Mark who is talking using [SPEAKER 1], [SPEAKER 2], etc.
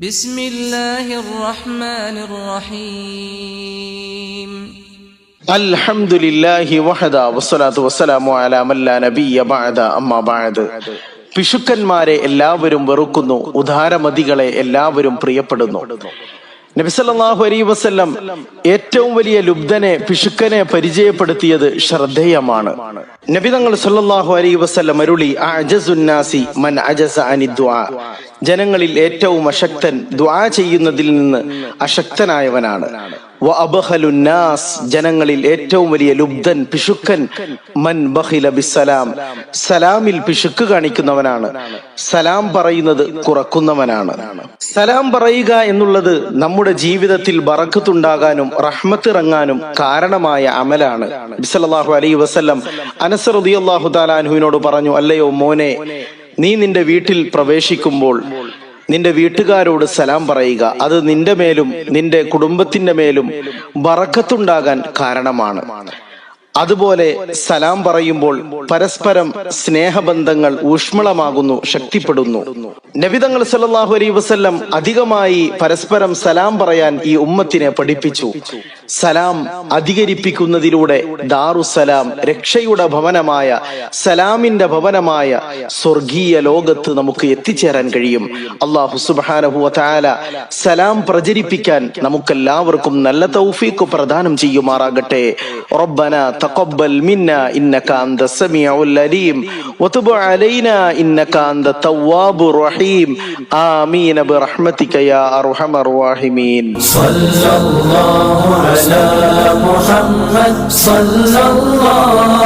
[SPEAKER 1] بسم الله الرحمن الرحيم
[SPEAKER 2] الحمد لله وحده والصلاة والسلام على من لا نبي بعد أما بعد പിശുക്കന്മാരെ എല്ലാവരും വെറുക്കുന്നു ഉദാരമതികളെ എല്ലാവരും പ്രിയപ്പെടുന്നു നബിസല്ലാഹു അലൈ വസ്ല്ലം ഏറ്റവും വലിയ ലുബ്ധനെ പിശുക്കനെ പരിചയപ്പെടുത്തിയത് ശ്രദ്ധേയമാണ്. നബി തങ്ങൾ സല്ലാഹു അലൈഹി വസ്ല്ലം അരുളി അജസുന്നാസി മൻ അജസ അനി ജനങ്ങളിൽ ഏറ്റവും അശക്തൻ ദ്വാ ചെയ്യുന്നതിൽ നിന്ന് അശക്തനായവനാണ്. ജനങ്ങളിൽ ഏറ്റവും വലിയ ലുബ്ധൻ പിശുക്കൻ മൻ ബഖില ബിസ്സലാം. സലാമിൽ പിശുക്ക് കാണിക്കുന്നവനാണ്. സലാം പറയുന്നത് കുറക്കുന്നവനാണ്. സലാം പറയുക എന്നുള്ളത് നമ്മുടെ ജീവിതത്തിൽ ബറക്കത്തുണ്ടാകാനും റഹ്മത്ത് ഇറങ്ങാനും കാരണമായ അമലാണ്. ബിസലാഹു അലൈ വസ്ലം അനസർ റളിയല്ലാഹു താലാൻഹുവിനോട് പറഞ്ഞു അല്ലയോ മോനെ നീ നിന്റെ വീട്ടിൽ പ്രവേശിക്കുമ്പോൾ നിന്റെ വീട്ടുകാരോട് സലാം പറയുക. അത് നിന്റെ മേലും നിന്റെ കുടുംബത്തിന്റെ മേലും വറക്കത്തുണ്ടാകാൻ കാരണമാണ്. അതുപോലെ സലാം പറയുമ്പോൾ പരസ്പരം സ്നേഹബന്ധങ്ങൾ ഊഷ്മളമാകുന്നു ശക്തിപ്പെടുന്നു. നബിതങ്ങൾ സല്ലല്ലാഹു അലൈ വസ്ല്ലം അധികമായി പരസ്പരം സലാം പറയാൻ ഈ ഉമ്മത്തിനെ പഠിപ്പിച്ചു. സലാം അധികരിപ്പിക്കുന്നതിലൂടെ ദാറുസലാം രക്ഷയുടെ ഭവനമായ സലാമിന്റെ ഭവനമായ സ്വർഗീയ ലോകത്ത് നമുക്ക് എത്തിച്ചേരാൻ കഴിയും അള്ളാഹു സുബ്ഹാനഹു വതആല സലാം പ്രചരിപ്പിക്കാൻ നമുക്കെല്ലാവർക്കും നല്ല തൗഫീഖ് പ്രദാനം ചെയ്യുമാറാകട്ടെ റബ്ബന തഖബ്ബൽ മിന്ന ഇന്നക അന്ത സമീഉൽ അലീം വതുബ് അലൈനാ ഇന്നക അന്ത തവ്വാബുർ റഹീം ആമീൻ ബിറഹ്മതിക യാ അർഹമർ റഹീമീൻ
[SPEAKER 3] صلى الله على محمد صلى الله